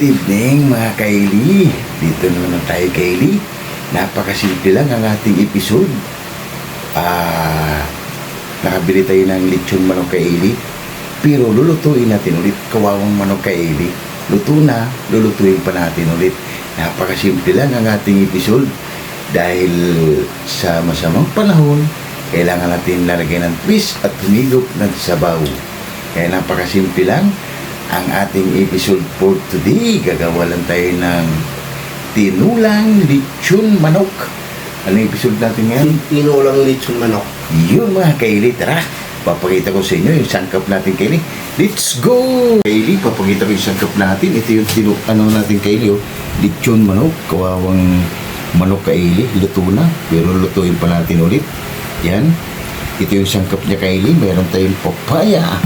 Good evening mga kaili. Dito na naman tayo kaili. Napakasimple lang ang ating episode. Ah, nakabili tayo ng lechon manok kaili. Pero lulutuin natin ulit kawawang manok kaili. Luto na, lulutuin pa natin ulit. Napakasimple lang ang ating episode. Dahil sa masamang panahon, kailangan natin lalagyan ng twist at humigop ng sabaw. Kaya napakasimple lang ang ating episode for today. Gagawa lang tayo ng tinulang lechon manok. Ano episode natin ngayon? Tinulang lechon manok. Yun mga kaili, tara. Papakita ko sa inyo yung sangkap natin kaili. Let's go! Kaili, papakita ko yung sangkap natin. Ito yung tinu ano natin kaili. Oh. Lechon manok, kawawang manok kaili. Luto na, pero lutuin pa natin ulit. Yan. Ito yung sangkap niya kaili. Meron tayong papaya.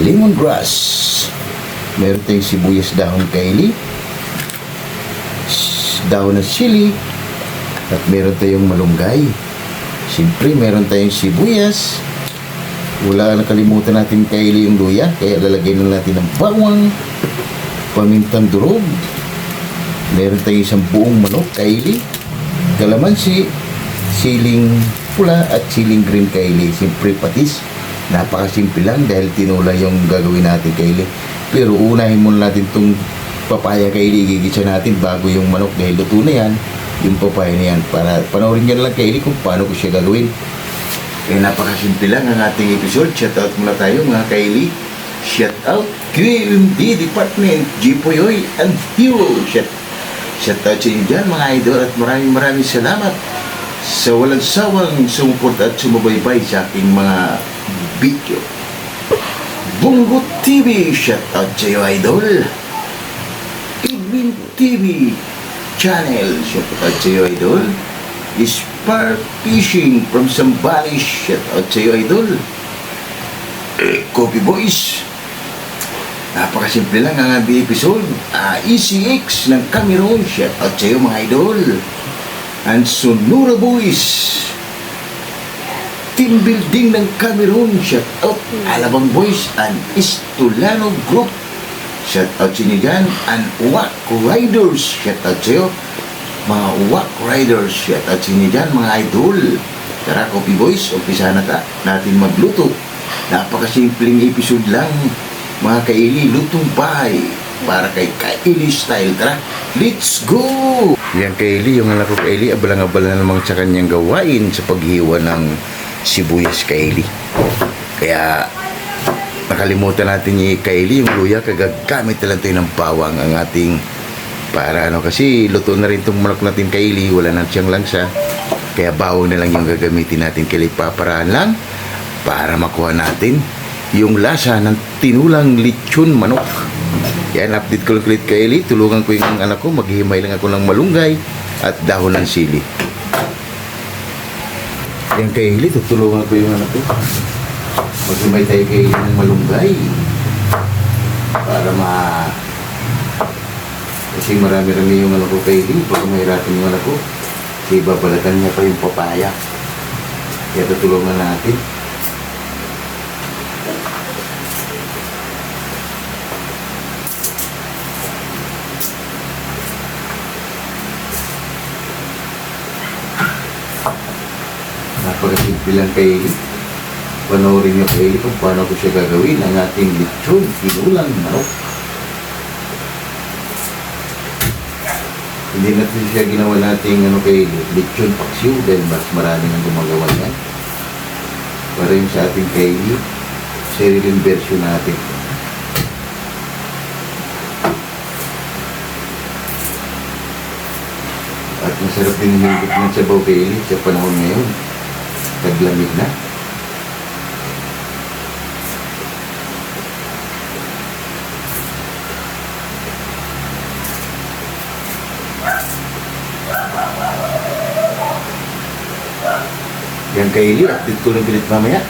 Lemongrass. Meron tayong sibuyas dahon kaili. Dahon ng sili. At meron tayong malunggay. Siyempre, meron tayong sibuyas. Wala nakalimutan natin kaili yung luya. Kaya lalagyan na natin ng bawang, pamintang durog. Meron tayong isang buong manok, kaili. Kalamansi, siling pula at siling green kaili. Siyempre, patis. Napakasimple lang dahil tinula yung gagawin natin kaili. Pero unahin muna natin itong papaya kaili. Gigisa natin bago yung manok dahil luto na yan. Yung papaya na yan. Para panoorin nyo lang kaili kung paano ko siya gagawin. Kaya napakasimple lang ang ating episode. Shout out muna tayo mga kaili. Shout out QMD Department, Jipoyoy and Hero. Shout, shout out sa inyo dyan mga idol at maraming maraming salamat sa walang sawang sumuport at sumubaybay sa aking mga video. Bungo TV, shout out sa iyo idol. Edwin TV channel, shout out sa iyo idol. Spar Fishing from Sambales, shout out sa iyo idol. Eh, Coffee Boys, napakasimple lang ang ating episode. Ah, ECX ng Cameroon, shout out sa iyo mga idol. And Sonora Boys, team building ng Cameroon, shout out Alabang Boys and Istulano Group. Shout out sa dyan. And Wack Riders, shout out sa iyo. Mga Wack Riders, shout out sa dyan, mga idol. Tara, Coffee Boys, umpisa na ta, natin magluto. Napakasimpleng episode lang, mga kaili, lutong bahay. Para kay Kaili style. Tara, let's go! Yan Kaili, yung anak ko Kaili, abalang-abala namang sa kanyang gawain sa paghiwa ng sibuyas Kaili. Kaya nakalimutan natin ni Kylie yung luya kagagamit na lang tayo ng bawang ang ating para ano. Kasi luto na rin itong manok natin Kylie wala na siyang langsa. Kaya bawang na lang yung gagamitin natin Kylie paparaan lang para makuha natin yung lasa ng tinulang lechon manok yan update ko ulit Kylie tulungan ko yung anak ko maghihimay lang ako ng malunggay at dahon ng sili. Yan Kylie tutulungan ko yung anak ko. Maghimay tayo kay ng malunggay. Para ma kasi marami-rami yung ano ko kay Lee baka mahirapan yung ano ko. Kasi babalatan niya pa yung papaya. Kaya tutulungan natin napakasimple lang kay panoorin niyo kay kung paano ko siya gagawin ang ating lechon, tinulang manok. Hindi natin siya ginawa nating ano kay lechon paksiw dahil mas marami nang gumagawa niyan. Para yung sa ating kay sariling version natin. At masarap din humigit ng sabaw kay sa panahon ngayon. Taglamig na. Yan kay Eli, update ko lang pilit mamaya.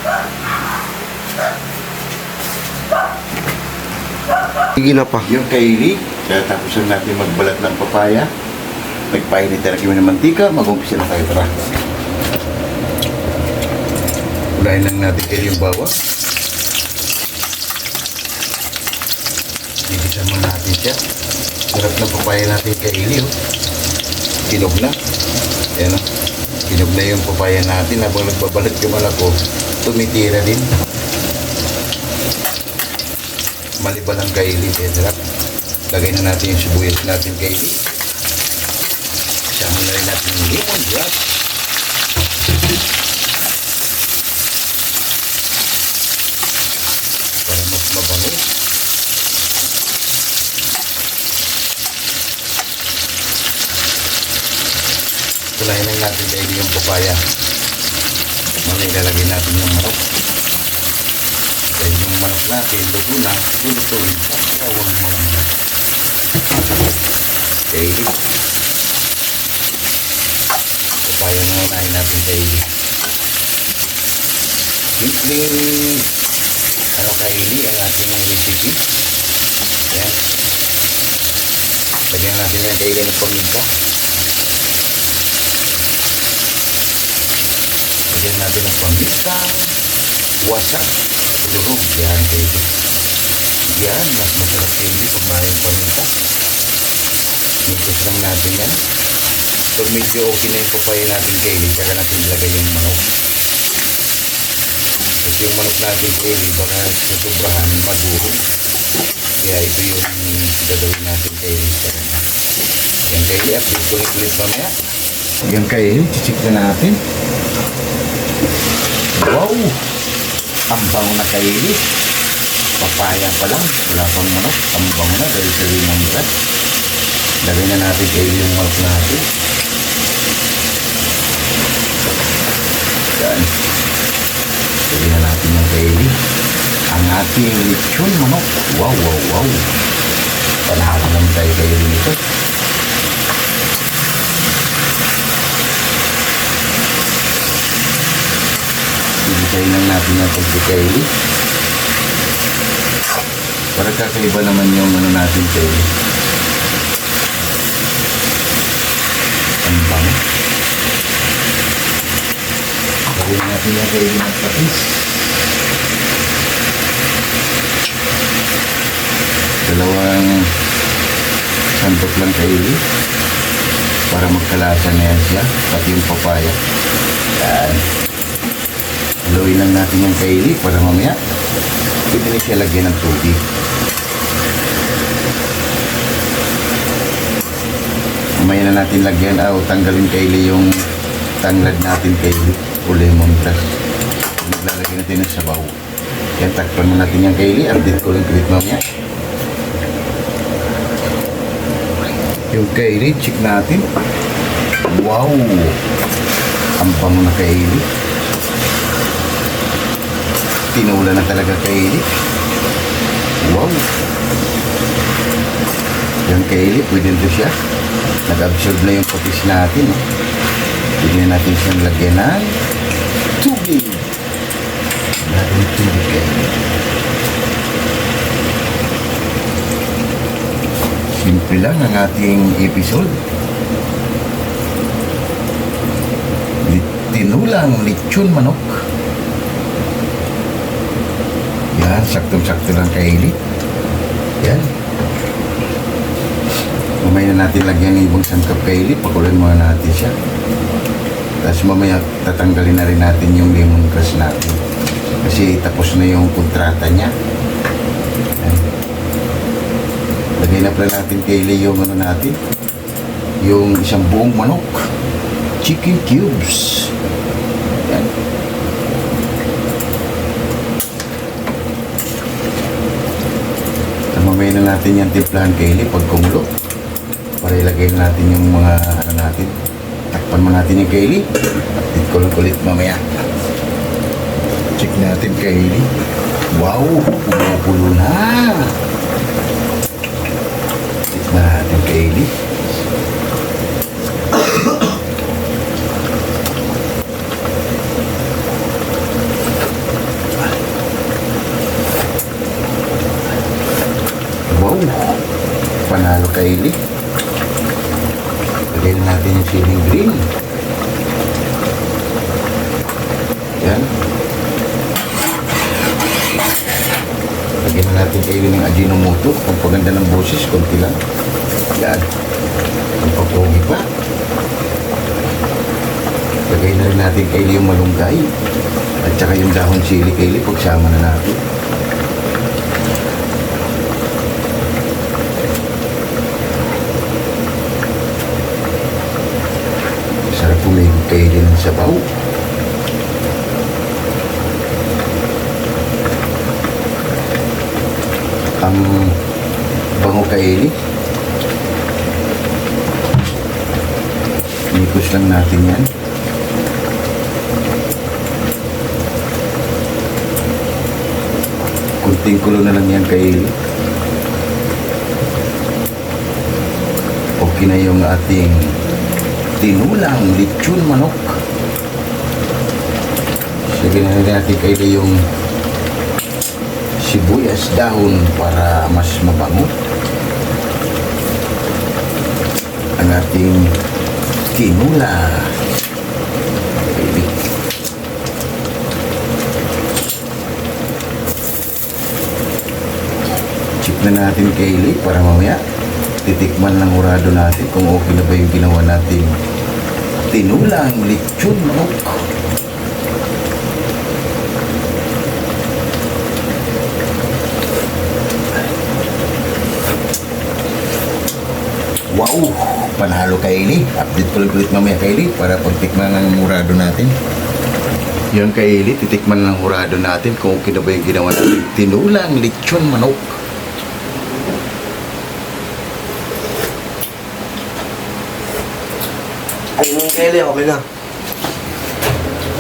Sige na pa. Yung kay Eli, tatapusan natin magbalat ng papaya. Nagpainit na kami ng mantika, mag-umpisa na tayo tara. Ulayin lang natin kayo yung bawa. Bibili Umpisan muna natin siya. Sarap na papaya natin kay Ili, oh. Kinog na. Ayan, oh. Kinog na yung papaya natin. Habang nagbabalik yung malako, tumitira din. Maliban ang kay Ili, kaya sarap. Lagay na natin yung sibuyas natin kay Ili. Kasama na rin natin yung lemongrass. Para mas mabango. Kunahin lang natin Ili yung papaya. Mamaya ilalagay natin yung manok. Dahil yung manok natin, luto na, lulutuin sa sawang manok. Ili. Papaya na unahin natin Ili. Simpleng ano kay Ili ang ating recipe. Yan. Lagyan natin yan kay Ili ng. Lagyan natin ng paminta. Wasak. Tulog. Yan Ili. Yan. Mas masarap Ili pag mayroong paminta. Mixes lang natin yan. So medyo okay na yung papaya natin kay Ili. Tsaka natin ilagay yung manok. Kasi yung manok natin kay Ili baka sa sobrahan maduro. Kaya ito yung gagawin natin kay Ili. Tsaka na. Yan kay Ili. Update ko rin ulit mamaya. Yan kay Ili. Chichik na natin. Wow! Ang na kay Ili. Papaya pa lang. Wala pang manok. Ang bango na dahil sa lemongrass. Lagay na natin kay Ili yung manok natin. Yan. Lagay na natin yung kay Ili. Ang ating lechon manok. Wow, wow, wow. Panalo naman tayo kay Ili nito. Ibigay lang natin yung pagkikaili. Para kakaiba naman yung ano natin kay Ili. Ang bango. Lagyan natin yung kay Ili ng patis. Dalawang sandok lang kay Ili. Para magkalasa na yan siya. Pati yung papaya. Yan. Haluin lang natin yung kay Ili para mamaya pwede na siya lagyan ng tubig. Mamaya na natin lagyan o tanggalin kay Ili yung tanglad natin kay Ili o lemongrass. Naglalagay natin ng sabaw. Yan, takpan mo natin yung kay Ili. Update ko lang kulit mamaya. Yung kay Ili, check natin. Wow! Ang bango na kay Ili. Tinula na talaga kay Ili. Wow! Yung kay Ili, pwede nito siya. Nag-absorb na yung patis natin. oh. Pwede na natin siyang lagyan ng tubig. Yung tubig kay Ili. Simple lang ang ating episode. Tinulang lechon manok. Yan, saktong-sakto lang kay Eli. Yan. Mamaya na natin lagyan ng ibang sangkap kay Eli. Pakulan muna natin siya. Tapos mamaya tatanggalin na rin natin yung lemongrass natin. Kasi tapos na yung kontrata niya. Yan. Lagay na pala natin kay Eli yung ano natin. Yung isang buong manok. Chicken cubes. Yan. Mamaya na natin yung timplahan kay Eli pag kumulo. Para ilagay na natin yung mga ano natin. Takpan mo natin yung kay Eli. Update ko lang ulit mamaya. Check natin kay Eli. Wow! Pumupulo na! Check na natin kay Eli. Wow! Eli. Lagyan na natin yung siling green. Yan. Lagyan na natin kay Eli ng Ajinomoto, ang paganda ng boses, konti lang. Yan. Ang papogi pa. Lagay na rin natin kaili yung malunggay. At saka yung dahon sili kaili, pagsama na natin. Sarap kaili ng sabaw. Ang bango kaili. Nikos lang natin yan. Kunting kulo na lang yan kaili. Okay na yung ating tinulang lechon manok. Sige na rin natin kaili yung sibuyas dahon para mas mabango. Ang ating. Kaili. Check na natin kaili para mamaya titikman ng urado natin kung okay na ba yung ginawa natin tinulang lechon manok. Wow! Panalo Kaili. Update ko ulit mamaya Kaili para pagtikman ng murado natin. Yung Kaili, titikman ng murado natin kung okay ginawa natin. Tinulang lechon manok. Kelly, okay na.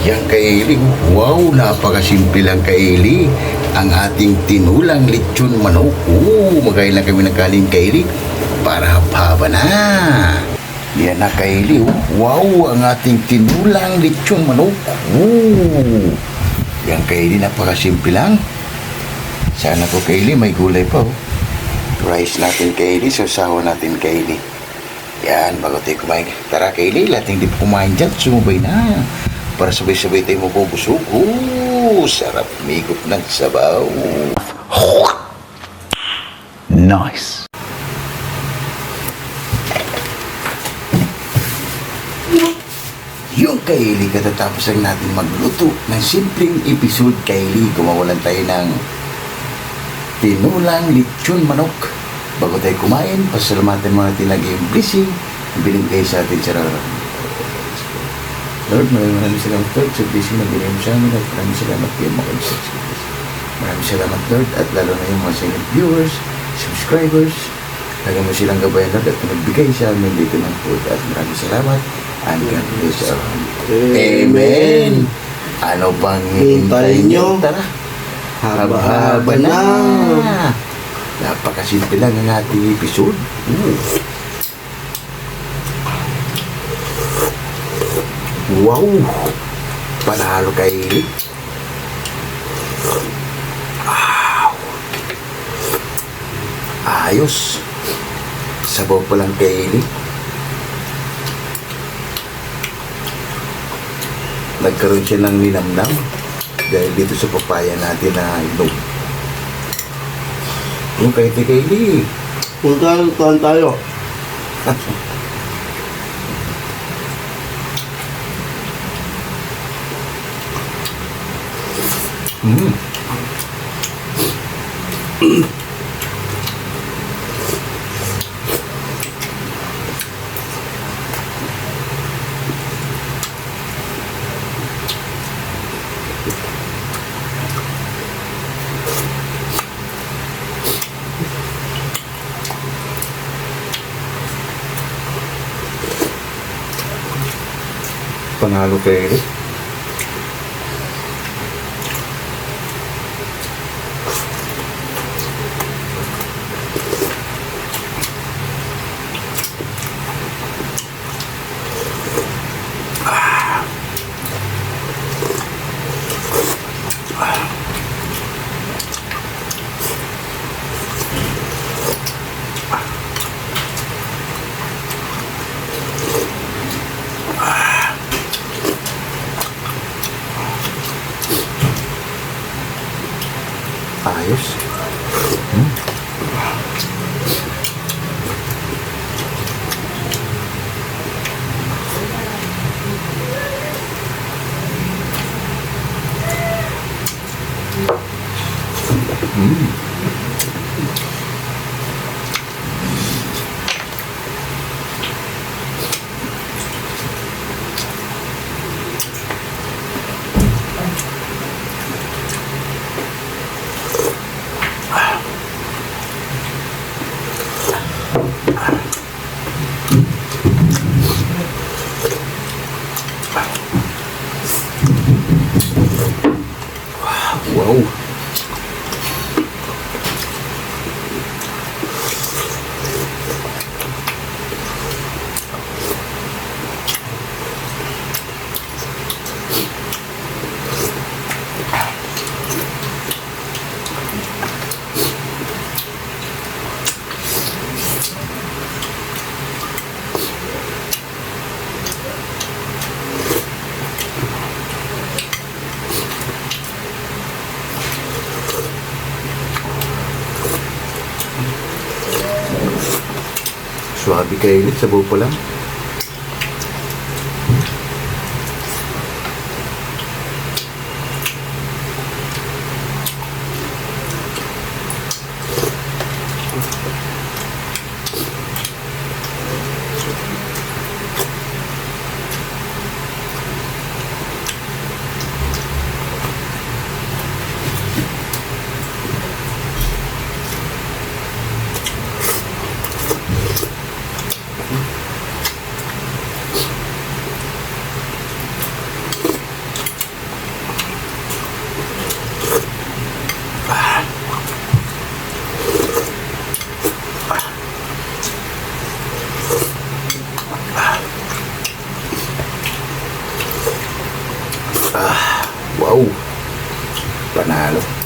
Yang kaili, wow, napakasimple lang kaili. Ang ating tinulang lechon manok. Oo, lang kami ng kaling kaili para haba na. Yan na kaili, wow, ang ating tinulang lechon manok. Oo. Yang kaili, napakasimple lang. Sana po kaili, may gulay pa. Oh. Rice natin kaili, sasawa natin kaili. Yan, bago tayo kumain. Tara, Kaylee, lahat hindi pa kumain dyan. Sumubay na. Para sabay-sabay tayo mabubusog. Oo, sarap migop ng sabaw. Nice. Yung Kaylee, katatapos lang natin magluto ng simpleng episode, Kaylee. Kumawalan tayo ng tinulang lechon manok. Bago tayo kumain, pasalamatan mo natin lagi yung blessing na binigay sa atin sa Lord, maraming maraming salamat Lord sa blessing na binigay mo sa amin at maraming salamat kayo mga subscribers. Maraming salamat Lord at lalo na yung mga silent viewers, subscribers. Lagyan mo silang gabayan Lord at nagbigay sa amin dito ng food at maraming salamat and God bless us. Amen! Ano pang Hintayin nyo? Tara! Haba-haba na. Napakasimple lang ang ating episode. Mm. Wow! Panalo kay Wow! Ayos! Sabaw pa lang kay Nagkaroon siya ng linamnam dahil dito sa papaya natin na inom. Yung kay Tikayli. Punta tayo tayo. Mm. Panalo kay Ayos. Hmm? Wow. Swabe kainit, sabaw pa lang. Wow. Panalo. Ayos.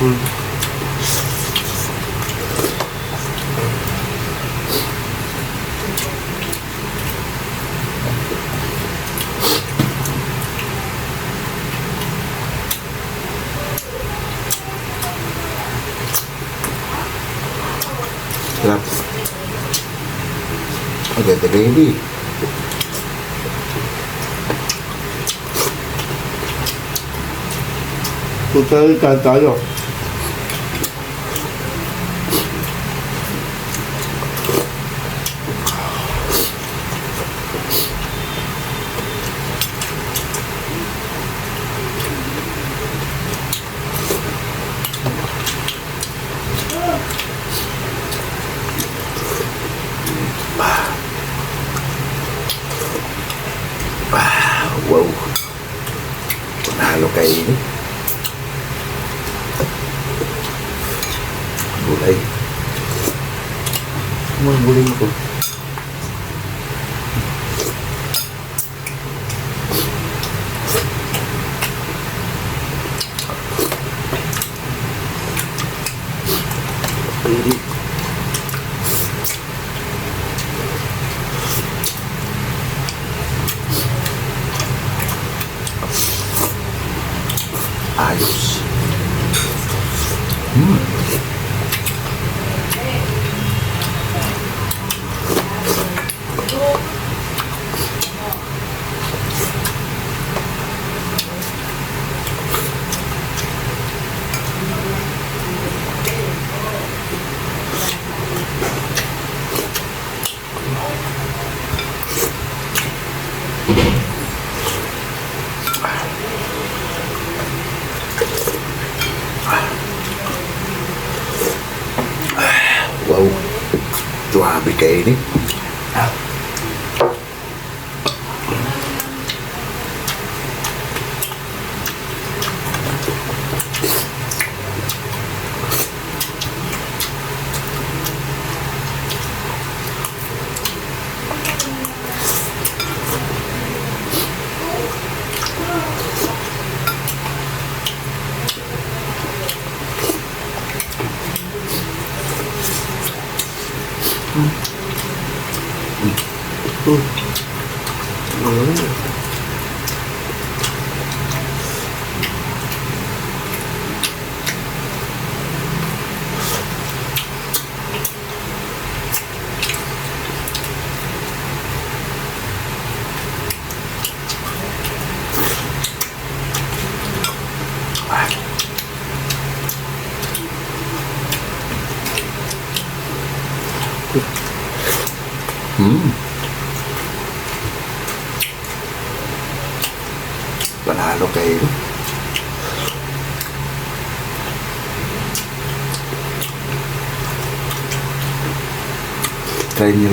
Sarap. Ang baby. Rin tayo.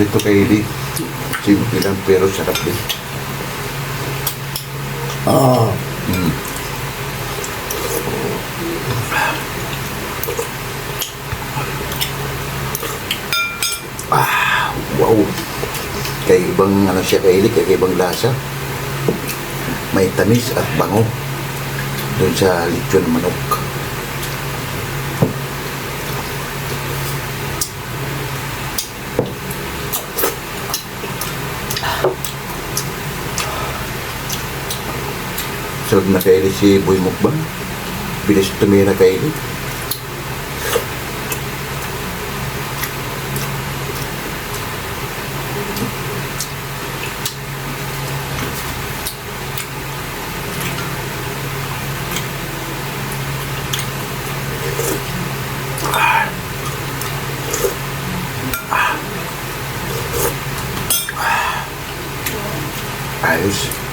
Rito kay Eli. Simple lang pero sarap din. Ah, Mm. Ah, wow. Kaibang ano siya kay Eli, kaibang lasa. May tamis at bango. Doon sa lechon ng manok. Sarap na kay Eli si Boy Mukbang. Bilis tumira kay Eli. Ayos.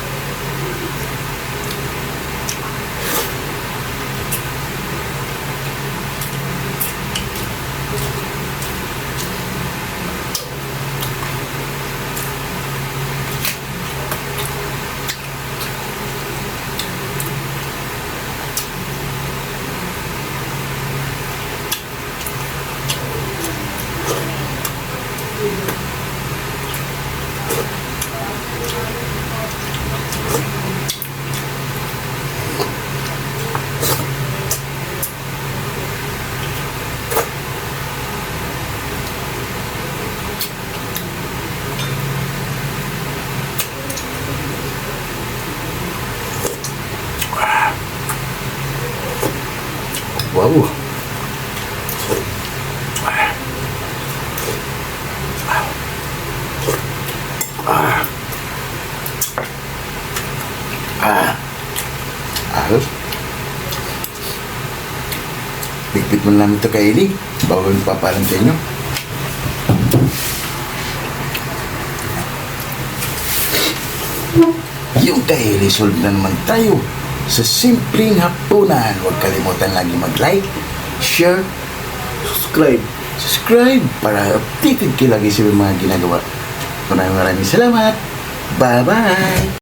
Wow. Ah. Ah. Ayos. Bigpit mo namin ito kay Eli. Bawal papalam sa inyo. Yung kay Eli, solve na naman tayo. Sa simpleng hapunan, huwag kalimutan lagi mag-like, share, subscribe. subscribe para updated kayo lagi sa mga ginagawa. Maraming maraming salamat. Bye-bye!